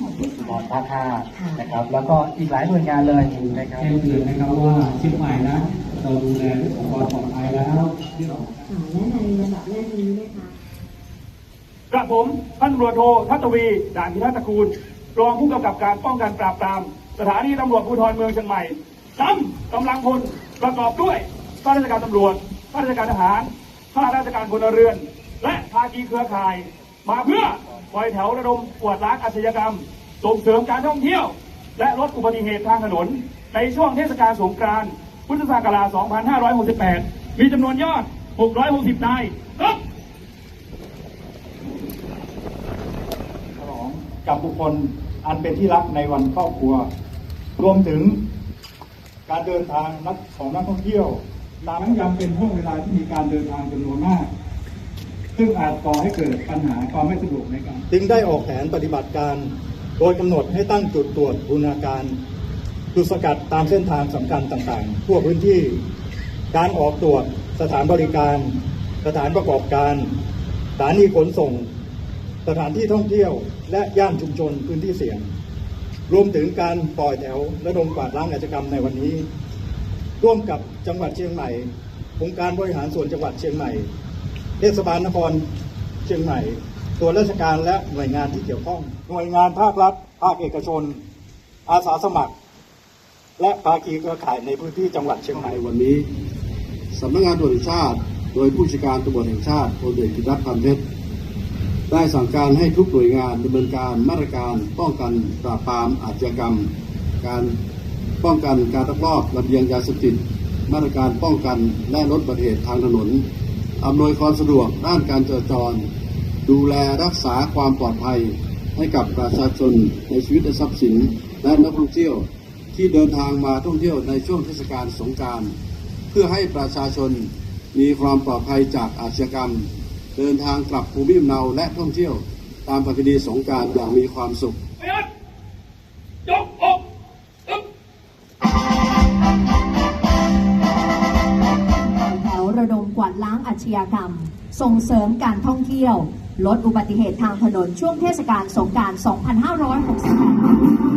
ของเทศหมอกาลท่าท่านะครับ แล้วก็อีกหลายหน่วยงานเลยนะครับแจ้งเตือนนะครับว่าเชียงใหม่นะเราดูแลเรื่องของความปลอดภัยแล้วที่เราค่ะ และในระดับแรกนี้นะคะกระผมท่านตำรวจโททัตวี ด่านพิทักษ์ตระกูล รองผู้กำกับการป้องกันปราบปราม สถานีตำรวจภูธรเมืองเชียงใหม่ซ้ำกำลังพลประกอบด้วยข้าราชการตำรวจข้าราชการทหารข้าราชการพลเรือน และภาคีเครือข่าย มาเพื่อปล่อยแถวระดมกวดล้างอาชญากรรม ส่งเสริมการท่องเที่ยว และลดอุบัติเหตุทางถนน ในช่วงเทศกาลสงกรานต์พุทธศักราช 2568 มีจำนวนยอด 660นายครับฉลองกับบุคคลอันเป็นที่รักในวันครอบครัว รวมถึงการเดินทางนักของนักท่องเที่ยวทั้งยังเป็นห่วงเวลาที่มีการเดินทางจำนวนมาก ซึ่งอาจก่อให้เกิดปัญหาความไม่สะดวกในการจึงได้ออกแผนปฏิบัติการ โดยกำหนดให้ตั้งจุดตรวจบูรณาการจุดสกัดตามเส้นทางสำคัญต่างๆ ทั่วพื้นที่ การออกตรวจ สถานบริการ สถานประกอบการสถานีขนส่ง สถานที่ท่องเที่ยวและย่านชุมชนพื้นที่เสี่ยง รวมถึงการปล่อยแถวและดมกวาดล้างอาชกรรมในวันนี้ ร่วมกับจังหวัดเชียงใหม่องค์การบริหารส่วนจังหวัดเชียงใหม่เทศบาลนครเชียงใหม่ส่วนราชการและหน่วยงานที่เกี่ยวข้อง หน่วยงานภาครัฐ ภาคเอกชน อาสาสมัคร และภาคีเครือข่ายในพื้นที่จังหวัดเชียงใหม่วันนี้ สำนักงานตำรวจแห่งชาติ โดยผู้จัดการตำรวจแห่งชาติพลเอกกิติรัตน์พันเพชรได้สั่งการให้ทุกหน่วยงานดำเนินการมาตรการป้องกันปราบปรามอาชญากรรม การป้องกันการลักลอบลำเลียงยาเสพติดมาตรการป้องกันและลดอุบัติเหตุทางถนนอำนวยความสะดวกด้านการจราจร ดูแลรักษาความปลอดภัยให้กับประชาชนในชีวิตและทรัพย์สิน และนักท่องเที่ยวที่เดินทางมาท่องเที่ยวในช่วงเทศกาลสงกราร เพื่อให้ประชาชนมีความปลอดภัยจากอาชญากรรม เดินทางกลับภูมิลำเนาและท่องเที่ยวตามประเพณีสงกรารอย่างมีความสุขพยัดยกอกอึ๊บแถวระดมกวาดล้างอาชญากรรม ส่งเสริมการท่องเที่ยว ลดอุบัติเหตุทางถนนช่วงเทศกาลสงกราร 2568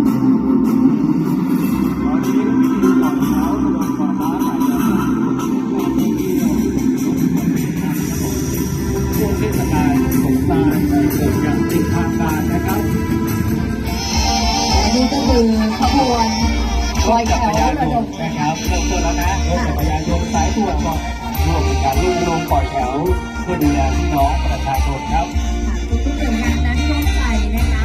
ลอยแถวระดมนะครับเริ่มต้นแล้วนะรถจักรยานยนต์สายตรวจก่อนร่วมในการร่วมลงปล่อยแถวเพื่อดูแลพี่น้องประชาชนครับทุกๆหน่วยงานนั้นร่วมใจนะคะ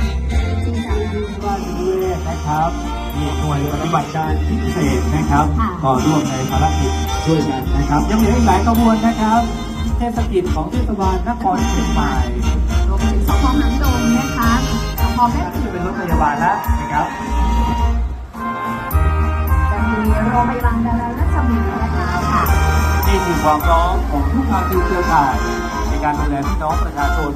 จริงจังราชนิเวศนะครับมีหน่วยปฏิบัติการพิเศษนะครับก็ร่วมในภารกิจช่วยกันนะครับยังเหลืออีกหลายกระบวนนะครับเทศกิจของเทศบาลนครเชียงใหม่รวมถึงสพหางดงนะคะสพแม่จะปิ่นเป็นรถพยาบาลแล้วนะครับ ความพร้อมของทุกภาคีเครือข่ายในการดูแลพี่น้องประชาชน